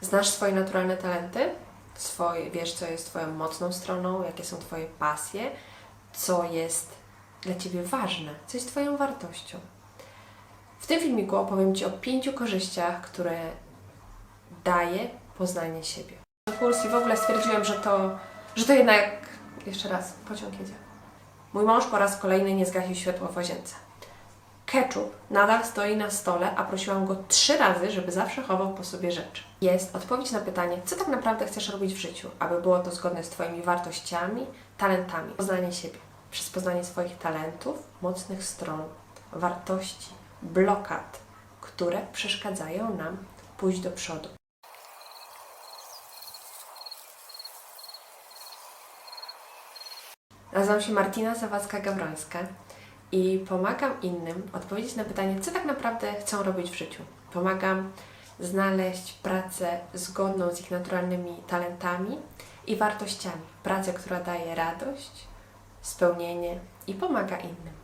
Znasz swoje naturalne talenty, swoje, wiesz, co jest Twoją mocną stroną, jakie są Twoje pasje, co jest dla Ciebie ważne, co jest Twoją wartością. W tym filmiku opowiem Ci o pięciu korzyściach, które daje poznanie siebie. Kurs i w ogóle stwierdziłem, że to, że to jednak, jeszcze raz, pociąg jedzie. Mój mąż po raz kolejny nie zgasił światła w łazience. Ketchup nadal stoi na stole, a prosiłam go trzy razy, żeby zawsze chował po sobie rzeczy. Jest odpowiedź na pytanie, co tak naprawdę chcesz robić w życiu, aby było to zgodne z Twoimi wartościami, talentami. Poznanie siebie. Przez poznanie swoich talentów, mocnych stron, wartości, blokad, które przeszkadzają nam pójść do przodu. Nazywam się Martina Zawadzka-Gawrońska i pomagam innym odpowiedzieć na pytanie, co tak naprawdę chcą robić w życiu. Pomagam znaleźć pracę zgodną z ich naturalnymi talentami i wartościami. Pracę, która daje radość, spełnienie i pomaga innym.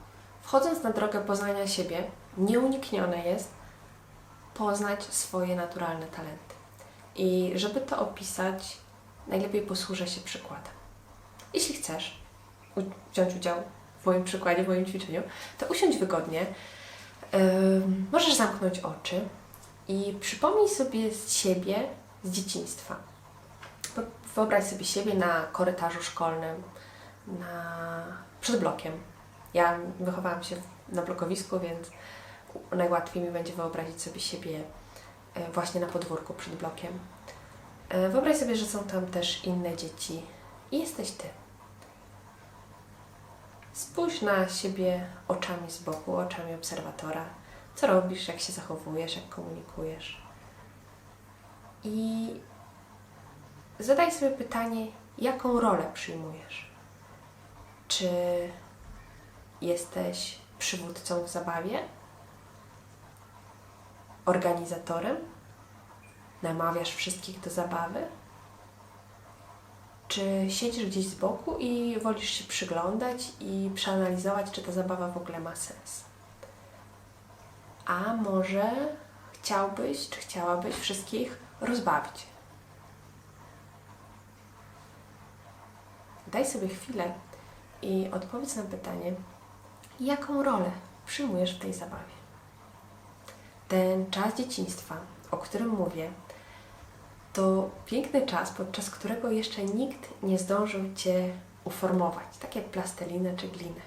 Wchodząc na drogę poznania siebie, nieuniknione jest poznać swoje naturalne talenty. I żeby to opisać, najlepiej posłużę się przykładem. Jeśli chcesz wziąć udział w moim przykładzie, w moim ćwiczeniu, to usiądź wygodnie. Ym, możesz zamknąć oczy i przypomnij sobie z siebie z dzieciństwa. Wyobraź sobie siebie na korytarzu szkolnym, na, przed blokiem. Ja wychowałam się na blokowisku, więc najłatwiej mi będzie wyobrazić sobie siebie e, właśnie na podwórku przed blokiem. E, Wyobraź sobie, że są tam też inne dzieci i jesteś ty. Spójrz na siebie oczami z boku, oczami obserwatora. Co robisz, jak się zachowujesz, jak komunikujesz. I zadaj sobie pytanie, jaką rolę przyjmujesz. Czy jesteś przywódcą w zabawie? Organizatorem? Namawiasz wszystkich do zabawy? Czy siedzisz gdzieś z boku i wolisz się przyglądać i przeanalizować, czy ta zabawa w ogóle ma sens? A może chciałbyś, czy chciałabyś wszystkich rozbawić? Daj sobie chwilę i odpowiedz na pytanie, jaką rolę przyjmujesz w tej zabawie. Ten czas dzieciństwa, o którym mówię, to piękny czas, podczas którego jeszcze nikt nie zdążył Cię uformować, tak jak plastelinę czy glinę.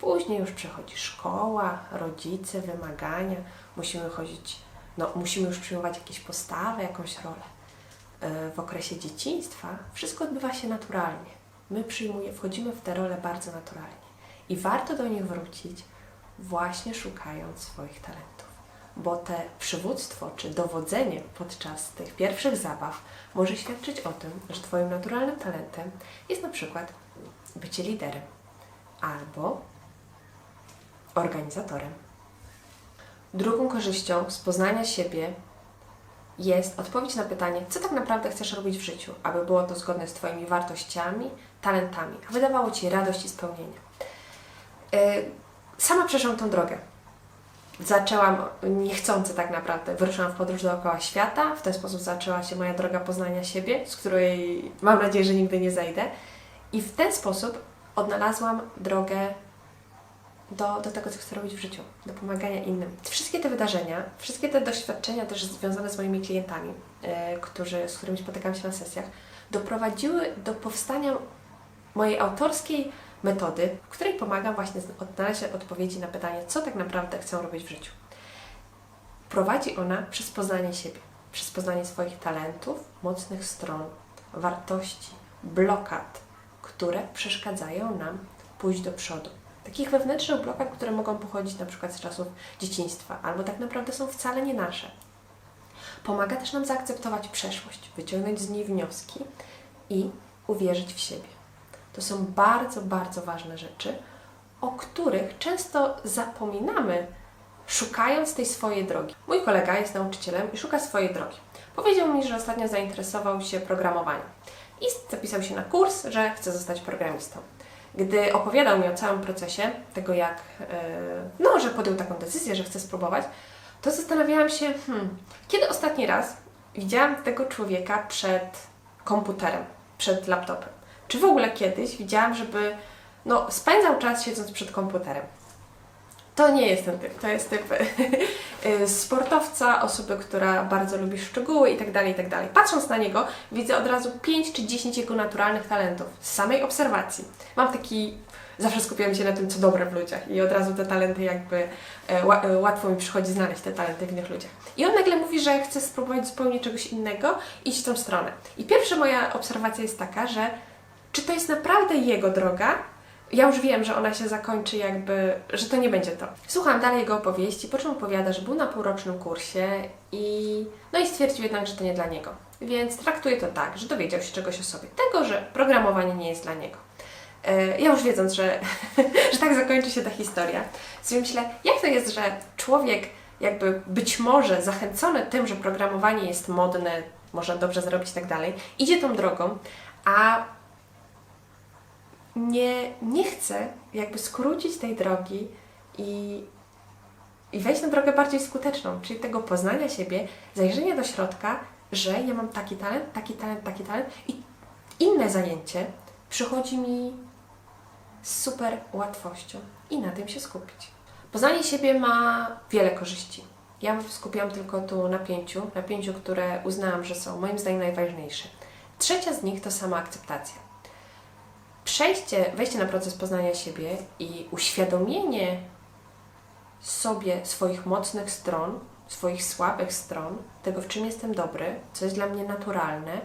Później już przychodzi szkoła, rodzice, wymagania, musimy chodzić, no, musimy już przyjmować jakieś postawy, jakąś rolę. E, W okresie dzieciństwa wszystko odbywa się naturalnie. My przyjmuje, wchodzimy w te role bardzo naturalnie i warto do nich wrócić właśnie szukając swoich talentów bo te przywództwo czy dowodzenie podczas tych pierwszych zabaw może świadczyć o tym, że Twoim naturalnym talentem jest na przykład bycie liderem albo organizatorem. Drugą korzyścią z poznania siebie jest odpowiedź na pytanie, co tak naprawdę chcesz robić w życiu, aby było to zgodne z Twoimi wartościami, talentami, a wydawało Ci radość i spełnienie. Yy, Sama przeszłam tą drogę zaczęłam niechcący tak naprawdę, wyruszyłam w podróż dookoła świata, w ten sposób zaczęła się moja droga poznania siebie, z której mam nadzieję, że nigdy nie zejdę. I w ten sposób odnalazłam drogę do, do tego, co chcę robić w życiu, do pomagania innym. Wszystkie te wydarzenia, wszystkie te doświadczenia też związane z moimi klientami, e, którzy, z którymi spotykam się na sesjach, doprowadziły do powstania mojej autorskiej metody, w której pomagam właśnie odnaleźć odpowiedzi na pytanie, co tak naprawdę chcę robić w życiu. Prowadzi ona przez poznanie siebie, przez poznanie swoich talentów, mocnych stron, wartości, blokad, które przeszkadzają nam pójść do przodu. Takich wewnętrznych blokad, które mogą pochodzić na przykład z czasów dzieciństwa, albo tak naprawdę są wcale nie nasze. Pomaga też nam zaakceptować przeszłość, wyciągnąć z niej wnioski i uwierzyć w siebie. To są bardzo, bardzo ważne rzeczy, o których często zapominamy, szukając tej swojej drogi. Mój kolega jest nauczycielem i szuka swojej drogi. Powiedział mi, że ostatnio zainteresował się programowaniem i zapisał się na kurs, że chce zostać programistą. Gdy opowiadał mi o całym procesie, tego jak, e, no, że podjął taką decyzję, że chce spróbować, to zastanawiałam się, hmm, kiedy ostatni raz widziałam tego człowieka przed komputerem, przed laptopem. Czy w ogóle kiedyś widziałam, żeby no, spędzał czas siedząc przed komputerem? To nie jest ten typ. To jest typ y, sportowca, osoby, która bardzo lubi szczegóły itd., itd. Patrząc na niego, widzę od razu 5 czy 10 jego naturalnych talentów z samej obserwacji. Mam taki. Zawsze skupiam się na tym, co dobre w ludziach, i od razu te talenty, jakby e, e, łatwo mi przychodzi znaleźć te talenty w innych ludziach. I on nagle mówi, że chce spróbować zupełnie czegoś innego, iść w tą stronę. I pierwsza moja obserwacja jest taka, że czy to jest naprawdę jego droga, ja już wiem, że ona się zakończy jakby, że to nie będzie to. Słucham dalej jego opowieści, po czym opowiada, że był na półrocznym kursie i no i stwierdził jednak, że to nie dla niego. Więc traktuję to tak, że dowiedział się czegoś o sobie. Tego, że programowanie nie jest dla niego. E, Ja już wiedząc, że, że tak zakończy się ta historia, sobie myślę, jak to jest, że człowiek jakby być może zachęcony tym, że programowanie jest modne, można dobrze zrobić i tak dalej, idzie tą drogą, a nie, nie chcę jakby skrócić tej drogi i, i wejść na drogę bardziej skuteczną, czyli tego poznania siebie, zajrzenia do środka, że ja mam taki talent, taki talent, taki talent i inne zajęcie przychodzi mi z super łatwością i na tym się skupić. Poznanie siebie ma wiele korzyści. Ja skupiłam tylko tu na pięciu, na pięciu, które uznałam, że są moim zdaniem najważniejsze. Trzecia z nich to sama akceptacja przejście, wejście na proces poznania siebie i uświadomienie sobie swoich mocnych stron, swoich słabych stron, tego w czym jestem dobry, co jest dla mnie naturalne,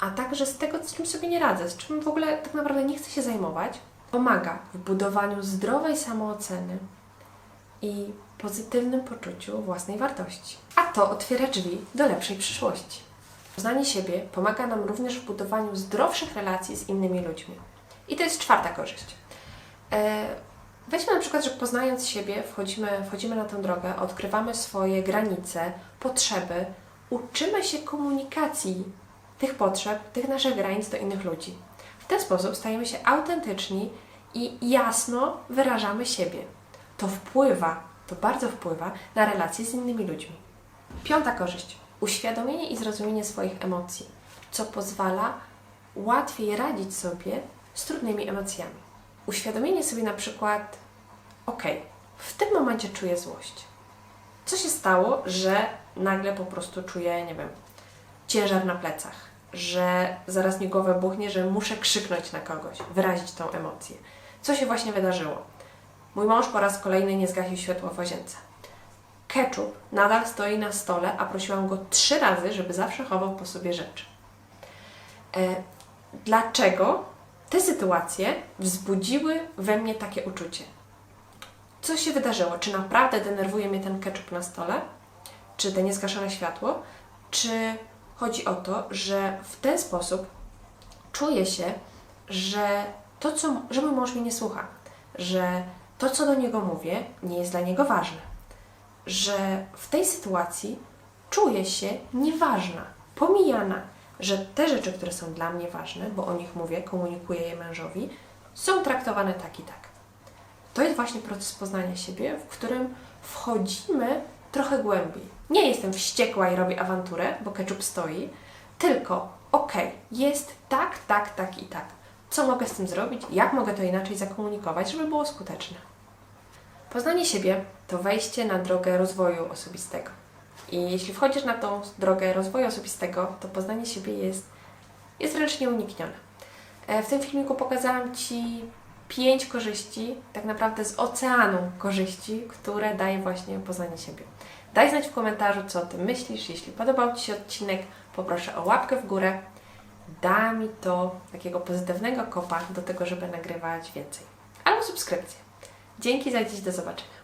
a także z tego, z czym sobie nie radzę, z czym w ogóle tak naprawdę nie chcę się zajmować, pomaga w budowaniu zdrowej samooceny i pozytywnym poczuciu własnej wartości. A to otwiera drzwi do lepszej przyszłości. Poznanie siebie pomaga nam również w budowaniu zdrowszych relacji z innymi ludźmi. I to jest czwarta korzyść. E, Weźmy na przykład, że poznając siebie, wchodzimy, wchodzimy na tę drogę, odkrywamy swoje granice, potrzeby, uczymy się komunikacji tych potrzeb, tych naszych granic do innych ludzi. W ten sposób stajemy się autentyczni i jasno wyrażamy siebie. To wpływa, to bardzo wpływa na relacje z innymi ludźmi. Piąta korzyść. Uświadomienie i zrozumienie swoich emocji, co pozwala łatwiej radzić sobie z trudnymi emocjami. Uświadomienie sobie na przykład, ok, w tym momencie czuję złość. Co się stało, że nagle po prostu czuję, nie wiem, ciężar na plecach, że zaraz mi głowę buchnie, że muszę krzyknąć na kogoś, wyrazić tą emocję. Co się właśnie wydarzyło? Mój mąż po raz kolejny nie zgasił światła w łazience. Ketchup nadal stoi na stole, a prosiłam go trzy razy, żeby zawsze chował po sobie rzeczy. E, dlaczego te sytuacje wzbudziły we mnie takie uczucie? Co się wydarzyło? Czy naprawdę denerwuje mnie ten ketchup na stole? Czy te niezgaszone światło? Czy chodzi o to, że w ten sposób czuję się, że to, co, że mój mąż mnie nie słucha, że to, co do niego mówię, nie jest dla niego ważne, że w tej sytuacji czuję się nieważna, pomijana, że te rzeczy, które są dla mnie ważne, bo o nich mówię, komunikuję je mężowi, są traktowane tak i tak. To jest właśnie proces poznania siebie, w którym wchodzimy trochę głębiej. Nie jestem wściekła i robię awanturę, bo ketchup stoi, tylko okej, jest tak, tak, tak i tak. Co mogę z tym zrobić? Jak mogę to inaczej zakomunikować, żeby było skuteczne? Poznanie siebie to wejście na drogę rozwoju osobistego. I jeśli wchodzisz na tą drogę rozwoju osobistego, to poznanie siebie jest, jest wręcz nieuniknione. E, W tym filmiku pokazałam Ci pięć korzyści, tak naprawdę z oceanu korzyści, które daje właśnie poznanie siebie. Daj znać w komentarzu, co o tym myślisz. Jeśli podobał Ci się odcinek, poproszę o łapkę w górę. Da mi to takiego pozytywnego kopa do tego, żeby nagrywać więcej. Albo subskrypcję. Dzięki za dziś, do zobaczenia.